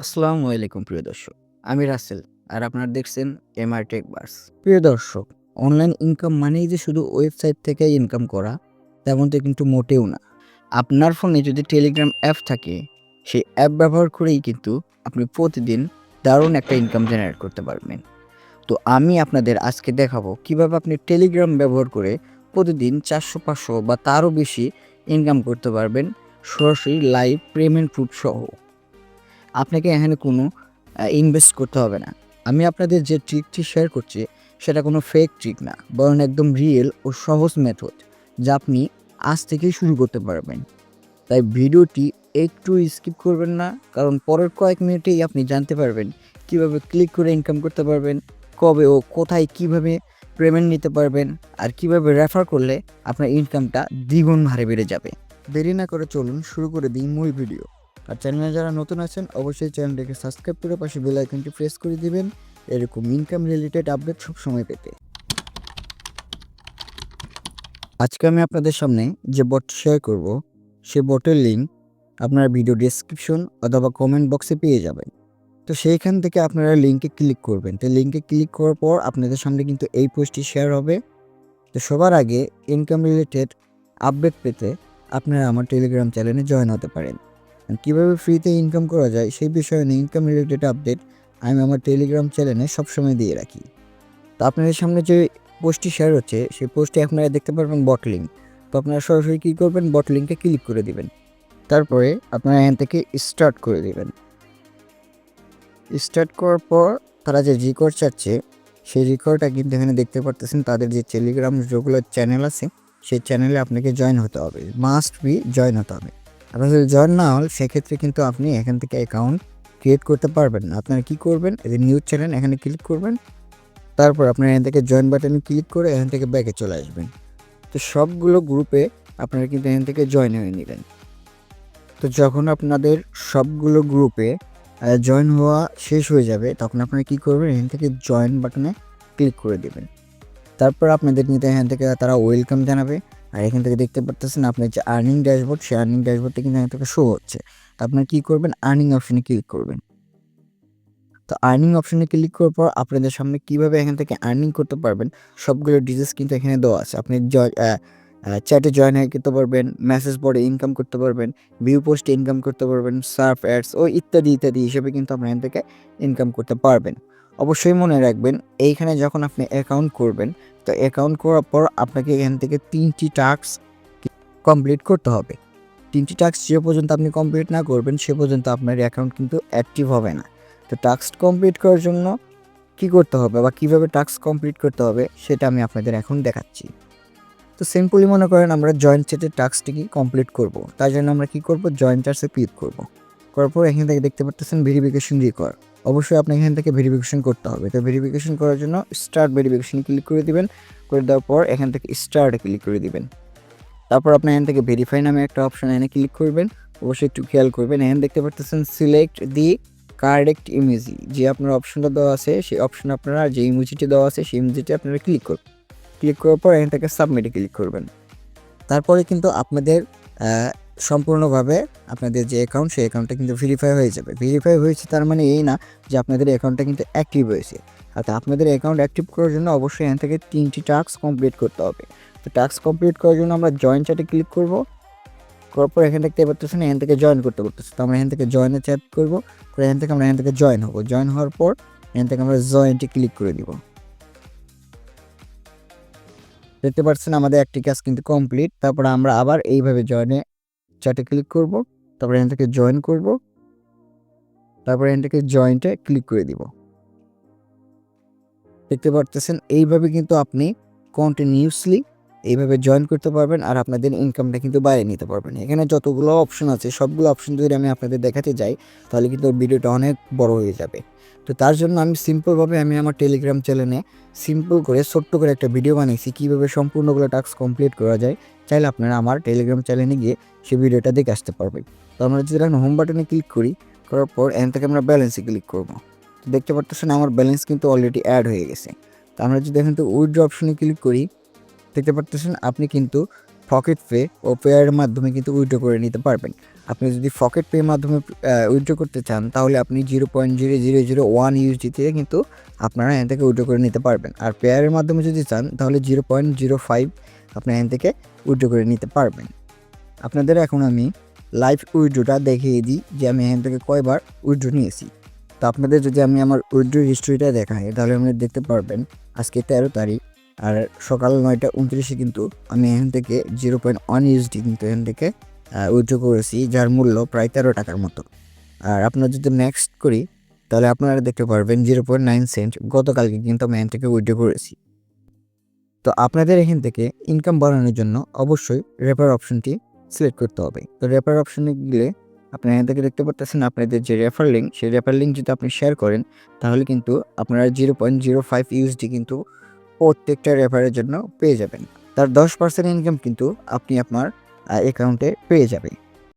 আসসালামু আলাইকুম, প্রিয় দর্শক। আমি রাসেল, আর আপনারা দেখছেন এমআর টেক বার্স। প্রিয় দর্শক, অনলাইন ইনকাম মানেই যে শুধু ওয়েবসাইট থেকে ইনকাম করা, তেমনটা কিন্তু মোটেও না। আপনার ফোনে যদি টেলিগ্রাম অ্যাপ থাকে, সেই অ্যাপ ব্যবহার করেই কিন্তু আপনি প্রতিদিন দারুণ একটা ইনকাম জেনারেট করতে পারবেন। তো আমি আপনাদের আজকে দেখাবো কীভাবে আপনি টেলিগ্রাম ব্যবহার করে প্রতিদিন চারশো, পাঁচশো বা তারও বেশি ইনকাম করতে পারবেন সরাসরি লাইভ পেমেন্ট প্রুফ সহ। আপনাকে এখানে কোনো ইনভেস্ট করতে হবে না। আমি আপনাদের যে ট্রিকটি শেয়ার করছি, সেটা কোনো ফেক ট্রিক না, বরং একদম রিয়েল ও সহজ মেথড যা আপনি আজ থেকেই শুরু করতে পারবেন। তাই ভিডিওটি একটু স্কিপ করবেন না, কারণ পরের কয়েক মিনিটেই আপনি জানতে পারবেন, কীভাবে ক্লিক করে ইনকাম করতে পারবেন, কবে ও কোথায় কীভাবে পেমেন্ট নিতে পারবেন, আর কীভাবে রেফার করলে আপনার ইনকামটা দ্বিগুণ হারে বেড়ে যাবে। দেরি না করে চলুন শুরু করে দিই মূল ভিডিও আর চ্যানেলে যারা নতুন আছেন, অবশ্যই চ্যানেলটিকে সাবস্ক্রাইব করে পাশে বেল আইকনটি প্রেস করে দিবেন। এরকম ইনকাম রিলেটেড আপডেট সব সময় পেতে। আজকে আমি আপনাদের সামনে যে বট শেয়ার করব, সে বটের লিঙ্ক আপনারা ভিডিও ডেসক্রিপশন অথবা কমেন্ট বক্সে পেয়ে যাবেন। তো সেইখান থেকে আপনারা লিঙ্কে ক্লিক করবেন। তো লিঙ্কে ক্লিক করার পর আপনাদের সামনে কিন্তু এই পোস্টটি শেয়ার হবে। তো সবার আগে ইনকাম রিলেটেড আপডেট পেতে আপনারা আমার টেলিগ্রাম চ্যানেলে জয়েন হতে পারেন। কীভাবে ফ্রিতে ইনকাম করা যায় সেই বিষয়ে নিয়ে ইনকাম রিলেটেড আপডেট আমি আমার টেলিগ্রাম চ্যানেলে সবসময় দিয়ে রাখি। তো আপনাদের সামনে যে পোস্টটি শেয়ার হচ্ছে, সেই পোস্টে আপনারা দেখতে পারবেন বট লিঙ্ক তো আপনারা সরাসরি কী করবেন? বট লিঙ্কে ক্লিক করে দিবেন। তারপরে আপনারা এখান থেকে স্টার্ট করে দিবেন। স্টার্ট করার পর তারা যে রেকর্ড চাচ্ছে, সেই রেকর্ডটা কিন্তু এখানে দেখতে পারতেছেন, তাদের যে টেলিগ্রাম যেগুলো চ্যানেল আছে, সেই চ্যানেলে আপনাকে জয়েন হতে হবে। মাস্ট বি জয়েন হতে হবে। আপনার যদি জয়েন না হল সেক্ষেত্রে কিন্তু আপনি এখান থেকে অ্যাকাউন্ট ক্রিয়েট করতে পারবেন না। আপনারা কী করবেন? এই যে নিউজ চ্যানেল এখানে ক্লিক করবেন। তারপর আপনারা এখান থেকে জয়েন বাটনে ক্লিক করে এখান থেকে ব্যাকে চলে আসবেন। তো সবগুলো গ্রুপে আপনারা কিন্তু এখান থেকে জয়েন হয়ে নেবেন। তো যখন আপনাদের সবগুলো গ্রুপে জয়েন হওয়া শেষ হয়ে যাবে, তখন আপনারা কী করবেন? এখান থেকে জয়েন বাটনে ক্লিক করে দেবেন। তারপর আপনাদের নিতে এখান থেকে তারা ওয়েলকাম জানাবে। আর এখান থেকে দেখতে পারতেছেন আপনার যে আর্নিং ড্যাশবোর্ড সেই আর্নিং ড্যাশবোর্ডটা কিন্তু এখান থেকে শো হচ্ছে। তো আপনার কী করবেন? আর্নিং অপশনে ক্লিক করবেন। তো আর্নিং অপশনে ক্লিক করার পর আপনাদের সামনে কীভাবে এখান থেকে আর্নিং করতে পারবেন, সবগুলো ডিটেলস কিন্তু এখানে দেওয়া আছে। আপনি চ্যাটে জয়েন হয়ে করতে পারবেন মেসেজ বোর্ডে ইনকাম করতে পারবেন ভিউ পোস্টে ইনকাম করতে পারবেন সার্ফ অ্যাডস ও ইত্যাদি ইত্যাদি হিসেবে কিন্তু আপনি এখান থেকে ইনকাম করতে পারবেন। অবশ্যই মনে রাখবেন, এইখানে যখন আপনি অ্যাকাউন্ট করবেন, তো অ্যাকাউন্ট করার পর আপনাকে এখান থেকে তিনটি টাস্ক কমপ্লিট করতে হবে। তিনটি টাস্ক যে পর্যন্ত আপনি কমপ্লিট না করবেন, সে পর্যন্ত আপনার অ্যাকাউন্ট কিন্তু অ্যাক্টিভ হবে না। তো টাস্ক কমপ্লিট করার জন্য কি করতে হবে বা কীভাবে টাস্ক কমপ্লিট করতে হবে, সেটা আমি আপনাদের এখন দেখাচ্ছি। তো সিম্পলি মনে করেন আমরা জয়েন্ট চ্যাটের টাস্কটিকে কমপ্লিট করব। তার জন্য আমরা কি করব? জয়েন্ট চার্সে ক্লিক করব। করার পর এখান থেকে দেখতে পাচ্ছেন ভেরিফিকেশন রিকোয়ার অবশ্যই আপনি এখান থেকে ভেরিফিকেশন করতে হবে। তো ভেরিফিকেশন করার জন্য স্টার্ট ভেরিফিকেশন ক্লিক করে দিবেন। করে দেওয়ার পর এখান থেকে স্টার্টে ক্লিক করে দিবেন। তারপর আপনি এখান থেকে ভেরিফাই নামে একটা অপশন এনে ক্লিক করবেন। অবশ্যই একটু খেয়াল করবেন। এখানে দেখতে পাচ্ছেন সিলেক্ট দি কারেক্ট ইমেজি যে আপনার অপশনটা দেওয়া আছে, সেই অপশন আপনারা যে ইমোজিটি দেওয়া আছে, সেই ইমোজিটি আপনারা ক্লিক করবেন ক্লিক করার পর এখান থেকে সাবমিটে ক্লিক করবেন। তারপরে কিন্তু আপনাদের সম্পূর্ণভাবে আপনাদের যে অ্যাকাউন্ট সেই অ্যাকাউন্টটা কিন্তু ভেরিফাই হয়ে যাবে। ভেরিফাই হয়েছে তার মানে এই না যে আপনাদের অ্যাকাউন্টটা কিন্তু অ্যাক্টিভ হয়েছে আর আপনাদের অ্যাকাউন্ট অ্যাক্টিভ করার জন্য অবশ্যই এখান থেকে তিনটি টাস্ক কমপ্লিট করতে হবে। তো টাস্ক কমপ্লিট করার জন্য আমরা জয়েন চ্যাটে ক্লিক করব। করার পর এখান থেকে পারতেছেন এখান থেকে জয়েন করতে পারতেছে তো আমরা এখান থেকে জয়েনে চ্যাট করব। করে এখান থেকে আমরা এখান থেকে জয়েন হব। জয়েন হওয়ার পর এখান থেকে আমরা জয়েন্টে ক্লিক করে দিব দেখতে পাচ্ছেন আমাদের একটি কাজ কিন্তু কমপ্লিট তারপর আমরা আবার এইভাবে জয়েনে চ্যাটে ক্লিক করব, তারপর এখান থেকে জয়েন করব, তারপর এখান থেকে জয়েন্টে ক্লিক করে দিব। দেখতে পারতেছেন, এইভাবে কিন্তু আপনি কন্টিনিউসলি এইভাবে জয়েন করতে পারবেন আর আপনাদের ইনকামটা কিন্তু বাইরে নিতে পারবেন। এখানে যতগুলো অপশন আছে, সবগুলো অপশন যদি আমি আপনাদের দেখাতে যাই, তাহলে কিন্তু ভিডিওটা অনেক বড় হয়ে যাবে। তো তার জন্য আমি সিম্পলভাবে আমি আমার টেলিগ্রাম চ্যানেলে সিম্পল করে ছোট্ট করে একটা ভিডিও বানিয়েছি, কীভাবে সম্পূর্ণগুলো টাস্ক কমপ্লিট করা যায়। চাইলে আপনারা আমার টেলিগ্রাম চ্যানেলে গিয়ে সেই ভিডিওটা দেখে আসতে পারবেন তো আমরা যদি এখন হোম বাটনে ক্লিক করি, করার পর এখান থেকে আমরা ব্যালেন্সে ক্লিক করব। তো দেখতে পারতেছেন আমার ব্যালেন্স কিন্তু অলরেডি অ্যাড হয়ে গেছে। তো আমরা যদি এখান থেকে উইথড্র অপশনে ক্লিক করি দেখতে পারতেছেন, আপনি কিন্তু পকেট পে ও পেয়ারের মাধ্যমে কিন্তু উইড্রো করে নিতে পারবেন। আপনি যদি পকেট পের মাধ্যমে উইথড্র করতে চান, তাহলে আপনি zero point zero zero zero one ইউএসডিতে কিন্তু আপনারা এখান থেকে উইথড্র করে নিতে পারবেন। আর পেয়ারের মাধ্যমে যদি চান, তাহলে জিরো পয়েন্ট জিরো ফাইভ আপনি এখান থেকে উইড্রো করে নিতে পারবেন। আপনাদের এখন আমি লাইভ উইড্রোটা দেখিয়ে দিই যে আমি এখান থেকে কয়বার উইথড্রো নিয়েছি। তো আপনাদের যদি আমি আমার উইড্রো হিস্ট্রিটা দেখাই, তাহলে আপনি দেখতে পারবেন, আজকে তেরো তারিখ আর সকাল নয়টা উনত্রিশে কিন্তু আমি এখান থেকে জিরো পয়েন্ট ওয়ান ইউএসডি কিন্তু এখান থেকে উইথড্র করেছি, যার মূল্য প্রায় তেরো টাকার মতো। আর আপনার যদি নেক্সট করি, তাহলে আপনারা দেখতে পারবেন জিরো পয়েন্ট নাইন সেন্ট গতকালকে কিন্তু আমি এখান থেকে উইথড্র করেছি। তো আপনাদের এখান থেকে ইনকাম বাড়ানোর জন্য অবশ্যই রেফার অপশনটি সিলেক্ট করতে হবে। তো রেফার অপশনে গেলে আপনি এখান থেকে দেখতে পারতেছেন আপনাদের যে রেফার লিঙ্ক সেই রেফার লিঙ্ক যদি আপনি শেয়ার করেন, তাহলে কিন্তু আপনারা zero point zero five USD কিন্তু প্রত্যেকটা রেফারের জন্য পেয়ে যাবেন। তার দশ পার্সেন্ট ইনকাম কিন্তু আপনি আপনার অ্যাকাউন্টে পেয়ে যাবেন।